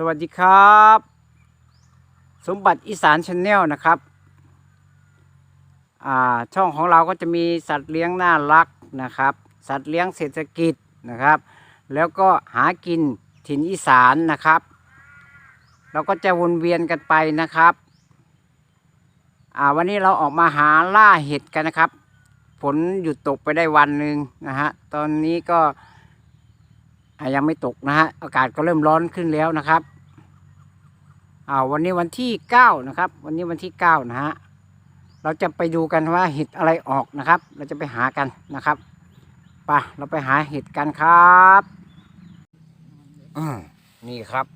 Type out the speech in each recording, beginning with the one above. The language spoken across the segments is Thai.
สวัสดีครับ สมบัติอีสานชาแนลนะครับอ่าช่องของเราก็จะมีสัตว์เลี้ยงน่ารักนะครับ สัตว์เลี้ยงเศรษฐกิจนะครับ แล้วก็หากินถิ่นอีสานนะครับ เราก็จะวนเวียนกันไปนะครับอ่าวันนี้เราออกมาหาล่าเห็ดกันนะครับ ฝนหยุดตกไปได้วันหนึ่งนะฮะตอนนี้ก็ ยังไม่ตกนะฮะอากาศก็เริ่มร้อนขึ้นแล้วนะครับอ่าวันนี้วันที่เก้านะครับ วันนี้วันที่เก้านะฮะเราจะไปดูกันว่าเห็ดอะไรออกนะครับ เราจะไปหากันนะครับไปเราไปหาเห็ดกันครับอืมนี่ครับ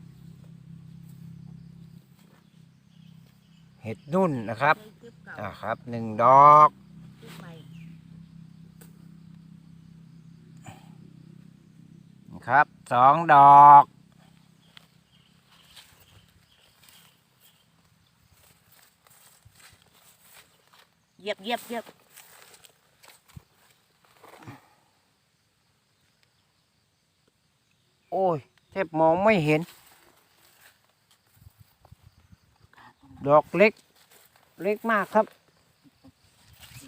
เห็ดนุ่นนะครับอ่าครับหนึ่งดอก ครับสองดอกเหยียบเหยียบเหยียบโอ้ยแทบมองไม่เห็น ดอกเล็ก เล็กมากครับ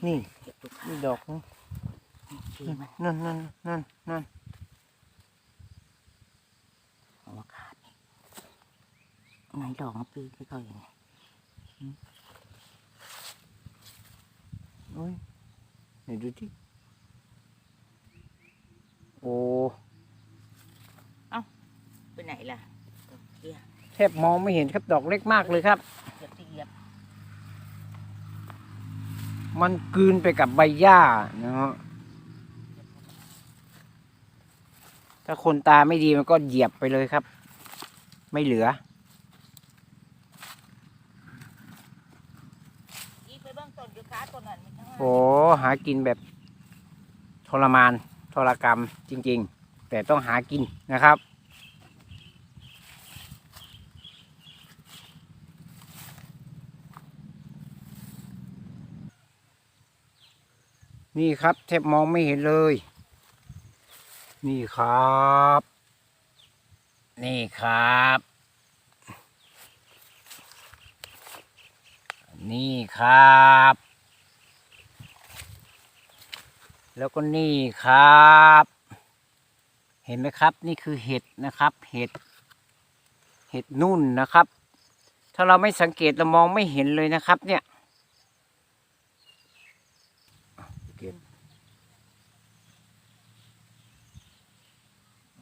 นี่เหยียบทุกนี่ดอกนะทีมันนั่นนั่นนั่นนั่น หัวขาดนี่ ไหนดอกมันปีค่อยๆอย่างนี้โอ้ยไหนดูที่โอ้ไปไหนล่ะดอกเบี้ยแทบมองไม่เห็นครับดอกเล็กมากเลยครับเหยียบที่เหยียบมันกลืนไปกับใบหญ้านะฮะถ้าคนตาไม่ดีมันก็เหยียบไปเลยครับ ไม่เหลือ อีกไปเบื้องต้นอยู่ขาต้นนั้นมันทั้งนั้น โอ้หากินแบบทรมานทรกรรมจริง ๆ แต่ต้องหากินนะครับ นี่ครับแทบมองไม่เห็นเลย นี่ครับ นี่ครับ นี่ครับ แล้วก็นี่ครับ เห็นไหมครับ นี่คือเห็ดนะครับ เห็ด เห็ดนุ่นนะครับ ถ้าเราไม่สังเกตเรามองไม่เห็นเลยนะครับ เนี่ยเก็บ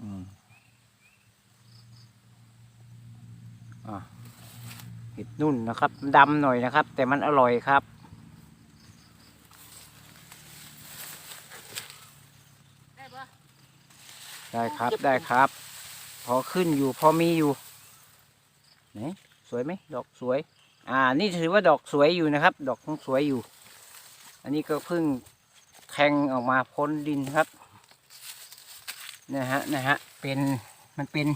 อืมอะเห็ดนุ่นนะครับดำหน่อยนะครับ แต่มันอร่อยครับ ได้ปะ ได้ครับได้ครับ พอขึ้นอยู่พอมีอยู่ไหนสวยไหมดอกสวย อ่า นี่ถือว่าดอกสวยอยู่นะครับ ดอกคงสวยอยู่ อันนี้ก็เพิ่งแทงออกมาพ้นดินครับนะฮะนะฮะเป็นมันเป็น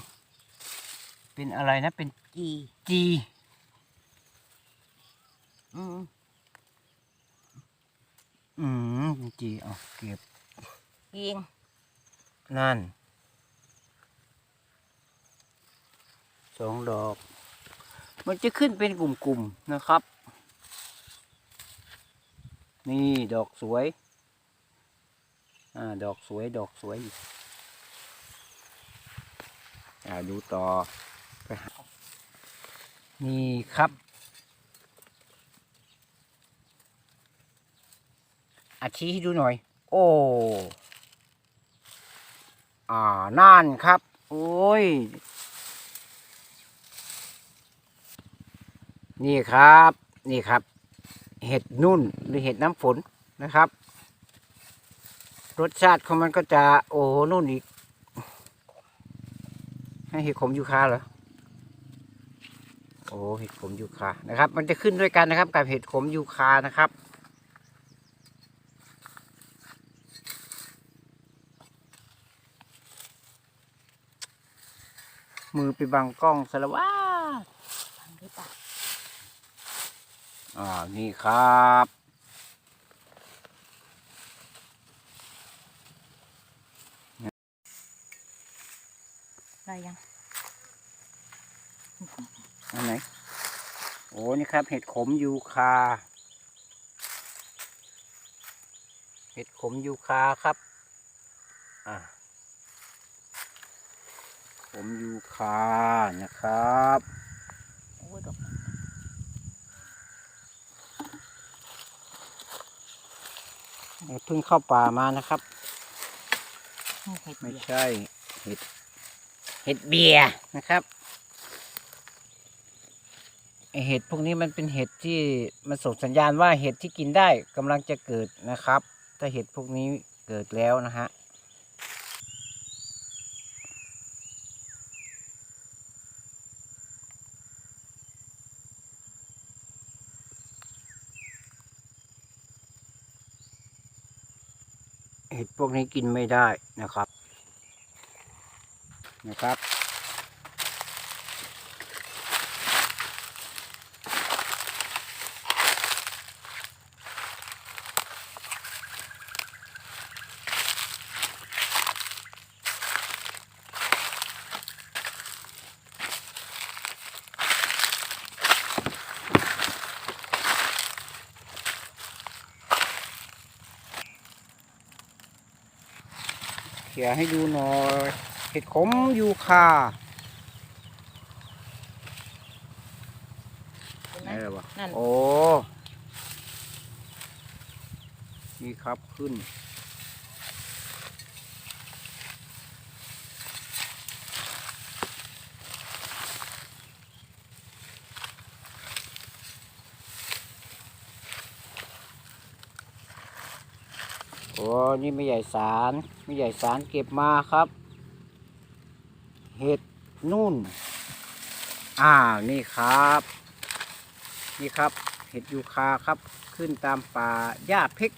เป็นอะไรนะเป็นจีจีอืมอืมเป็นจีเอาเก็บยิงนั่น สองดอก มันจะขึ้นเป็นกลุ่มๆนะครับ นี่ดอกสวย อ่า ดอกสวย ดอกสวยอยาดูต่อไปหานี่ครับ อาชี้ให้ดูหน่อย โอ้ อ่า นั่นครับ โอ้ย นี่ครับนี่ครับ เห็ดนุ่นหรือเห็ดน้ำฝนนะครับ รสชาติของมันก็จะโอ้นุ่นอีก ให้เห็ดขมยูคาเหรอโอ้เห็ดขมยูคานะครับ มันจะขึ้นด้วยกันนะครับ กับเห็ดขมยูคานะครับมือไปบังกล้องสละว่า ทำได้ปะ อ่า นี่ครับ ได้ยัง อันไหน โอ้ นี่ครับ เห็ดขมยูคา เห็ดขมยูคาครับ อ่าขมยูคานะครับ โอ้ยดอก เพิ่งเข้าป่ามานะครับเห็ดไม่เบียร์ใช่ เห็ด เห็ดเบียร์นะครับไอ้เห็ดพวกนี้มันเป็นเห็ดที่มันส่งสัญญาณว่าเห็ดที่กินได้กำลังจะเกิดนะครับ ถ้าเห็ดพวกนี้เกิดแล้วนะฮะ เห็ดพวกนี้กินไม่ได้นะครับ เขี่ยให้ดูหน่อยเห็ดขมยูคาเห็นไหมไหนเลยวะนั่นโอ้นี่ครับขึ้น โอ้ นี่ไม่ใหญ่สารไม่ใหญ่สารเก็บมาครับ เห็ดนุ่น อ่านี่ครับ นี่ครับ เห็ดยูคาครับ ขึ้นตามป่าหญ้าเพก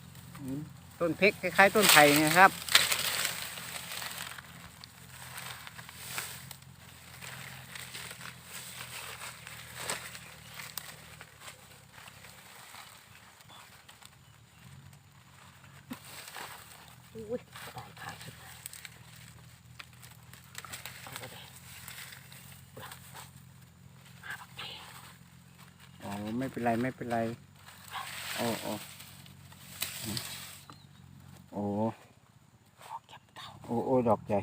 ต้นเพกคล้ายๆ ต้นไผ่นะครับ อุ้ยตายขาดสุดเอาไปเลยอ๋อไม่เป็นไรไม่เป็นไร โอ้โอ้โอ้ออกจับเต่าโอ้โอ้ดอกใหญ่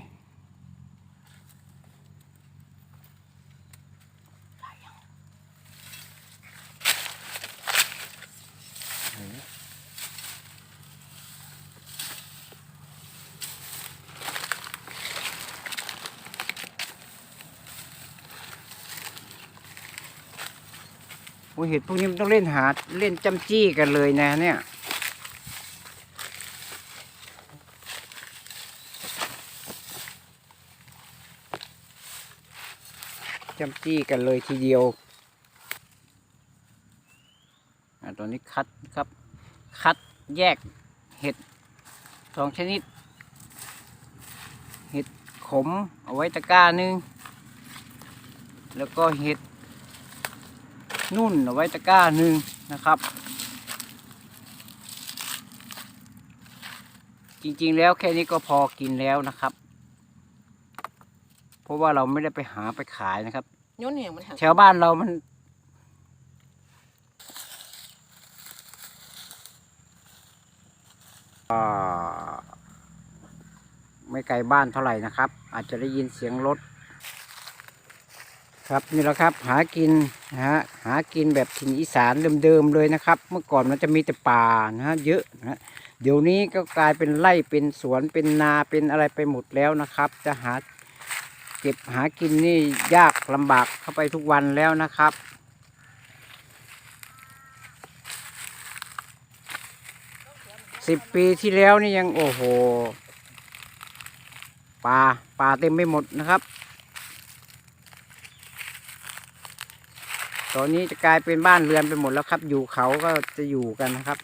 เห็ดพวกนี้มันต้องเล่นหาเล่นจำจี้กันเลยนะเนี่ยจำจี้กันเลยทีเดียวอตอนนี้คัดครับ คัดแยกเห็ดสองชนิด เห็ดขมเอาไว้ตะกร้าหนึง แล้วก็เห็ด นุ่นเอาไว้ตะกร้าหนึ่งนะครับ จริงๆแล้วแค่นี้ก็พอกินแล้วนะครับ เพราะว่าเราไม่ได้ไปหาไปขายนะครับย้อนเนี่ยมันหักแถวบ้านเรามันอ่าไม่ไกลบ้านเท่าไหร่นะครับ อาจจะได้ยินเสียงรถ ครับนี่แหละครับหากินนะฮะหากินแบบถิ่นอีสานเดิมๆเลยนะครับ เมื่อก่อนมันจะมีแต่ป่านะฮะเยอะนะฮะเดี๋ยวนี้ก็กลายเป็นไร่เป็นสวนเป็นนาเป็นอะไรไปหมดแล้วนะครับ จะหาเก็บหากินนี่ยากลำบากเข้าไปทุกวันแล้วนะครับ สิบปีที่แล้วนี่ยังโอ้โหป่าป่าเต็มไปหมดนะครับ ตอนนี้จะกลายเป็นบ้านเรือนไปหมดแล้วครับ อยู่เขาก็จะอยู่กันนะครับ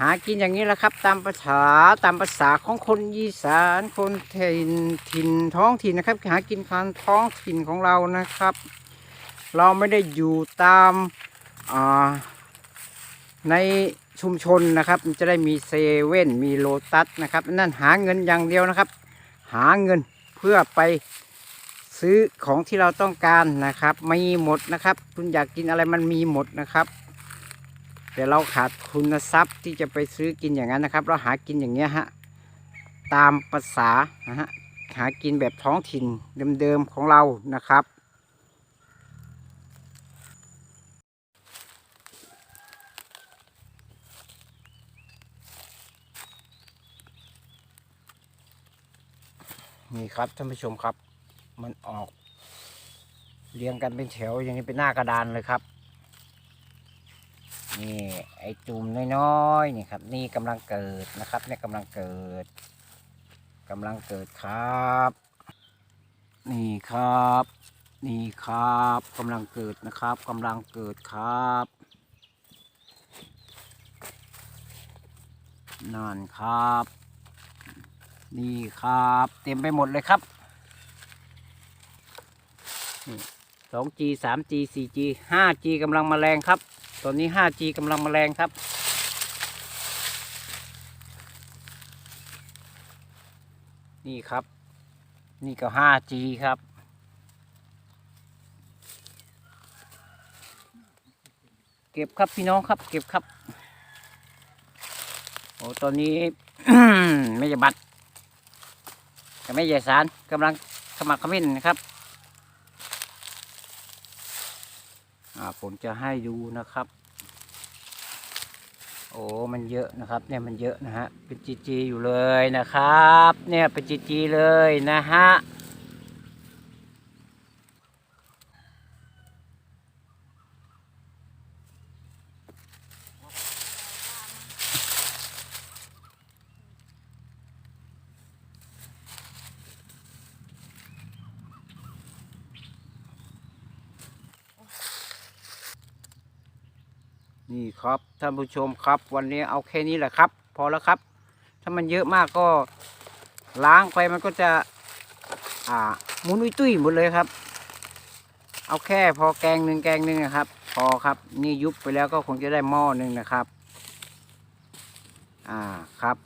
หากินอย่างนี้แหละครับ ตามภาษาตามภาษาของคนอีสานคนถิ่นถิ่นท้องถิ่นนะครับ หากินทางท้องถิ่นของเรานะครับ เราไม่ได้อยู่ตามในชุมชนนะครับ จะได้มีเซเว่นมีโลตัสนะครับ นั่นหาเงินอย่างเดียวนะครับ หาเงินเพื่อไป ซื้อของที่เราต้องการนะครับม่หมดนะครับ คุณอยากกินอะไรมันมีหมดนะครับ แต่เราขาดทุนทรัพย์ที่จะไปซื้อกินอย่างนั้นนะครับ เราหากินอย่างเงี้ยฮะตามภาษานะฮะหากินแบบท้องถิ่นเดิมๆของเรานะครับ นี่ครับท่านผู้ชมครับ มันออก เรียงกันเป็นแถวอย่างนี้เป็นหน้ากระดานเลยครับ นี่ไอจุ่มน้อยๆนี่ครับ นี่กำลังเกิดนะครับเนี่ยกำลังเกิดกำลังเกิดครับ นี่ครับ นี่ครับกำลังเกิดนะครับกำลังเกิดครับนั่นครับ นี่ครับ เต็มไปหมดเลยครับ สอง G สาม G สี่ G ห้า G กำลังมาแรงครับ ตอนนี้ห้า G กำลังมาแรงครับ นี่ครับ นี่ก็ห้า G ครับ เก็บครับพี่น้องครับ เก็บครับ โอ้ ตอนนี้ไม่จะบัดกับไม่ใหญ่สารกำลังขมักขมิ้นนะครับ อ่า ผมจะให้ดูนะครับ โอ้มันเยอะนะครับเนี่ยมันเยอะนะฮะเป็นจีจีอยู่เลยนะครับ เนี่ยเป็นจีจีเลยนะฮะ นี่ครับท่านผู้ชมครับ วันนี้เอาแค่นี้แหละครับ พอแล้วครับ ถ้ามันเยอะมากก็ล้างไปมันก็จะ อ่าหมุนอุ้ยตุ้ยหมดเลยครับ เอาแค่พอแกงหนึ่งแกงหนึ่งนะครับ พอครับ นี่ยุบไปแล้วก็คงจะได้หม้อหนึ่งนะครับ อ่าครับ